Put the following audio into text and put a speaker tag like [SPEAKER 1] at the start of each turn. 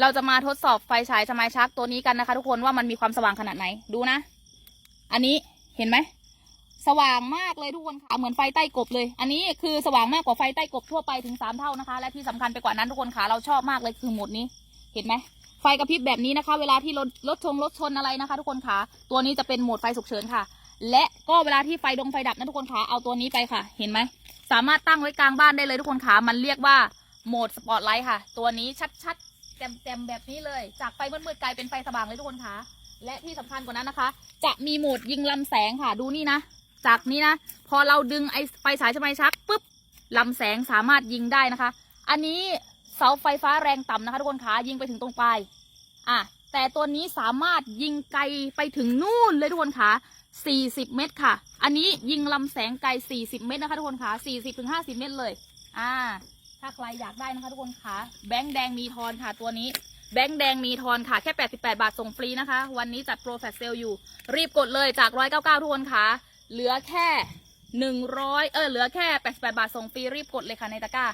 [SPEAKER 1] เราจะมาทดสอบไฟฉายสมายชักตัวนี้กันนะคะ ทุกคนว่ามันมีความสว่างขนาดไหนดูนะ อันนี้เห็นไหมสว่างมากเลยทุกคนค่ะเหมือนไฟใต้กบเลย อันนี้คือสว่างมากกว่าไฟใต้กบทั่วไปถึงสามเท่านะคะ และที่สำคัญไปกว่านั้นทุกคนค่ะเราชอบมากเลยคือโหมดนี้ เห็นไหมไฟกระพริบแบบนี้นะคะ เวลาที่รถรถชงรถชนอะไรนะคะ ทุกคนค่ะตัวนี้จะเป็นโหมดไฟฉุกเฉินค่ะ และก็เวลาที่ไฟดงไฟดับนะทุกคนค่ะเอาตัวนี้ไปค่ะ เห็นไหมสามารถตั้งไว้กลางบ้านได้เลยทุกคนค่ะมันเรียกว่าโหมดสปอตไลท์ค่ะ ตัวนี้ชัด แจ่มๆแบบนี้เลย จากไฟมืดๆกลายเป็นไฟสว่างเลยทุกคนคะ และที่สำคัญกว่านั้นนะคะ จะมีโหมดยิงลำแสงค่ะ ดูนี่นะ จากนี้นะ พอเราดึงไอไฟฉายชมัยชักปุ๊บลำแสงสามารถยิงได้นะคะ อันนี้เสาไฟฟ้าแรงต่ำนะคะทุกคนคะยิงไปถึงตรงปลายอะแต่ตัวนี้สามารถยิงไกลไปถึงนู่นเลยทุกคนคะ40 เมตรค่ะ อันนี้ยิงลำแสงไกล 40 เมตรนะคะทุกคนคะ40ถึง50 เมตรเลย อ่า ถ้าใครอยากได้นะคะทุกคนคะแบงค์แดงมีทอนค่ะตัวนี้ แบงค์แดงมีทอนค่ะแค่ 88 บาทส่งฟรีนะคะ วันนี้จัดโปรแฟชเซลอยู่ รีบกดเลยจาก 199 ทุกคนคะเหลือแค่ 100 เออเหลือแค่ 88 บาทส่งฟรีรีบกดเลยค่ะในตะกร้า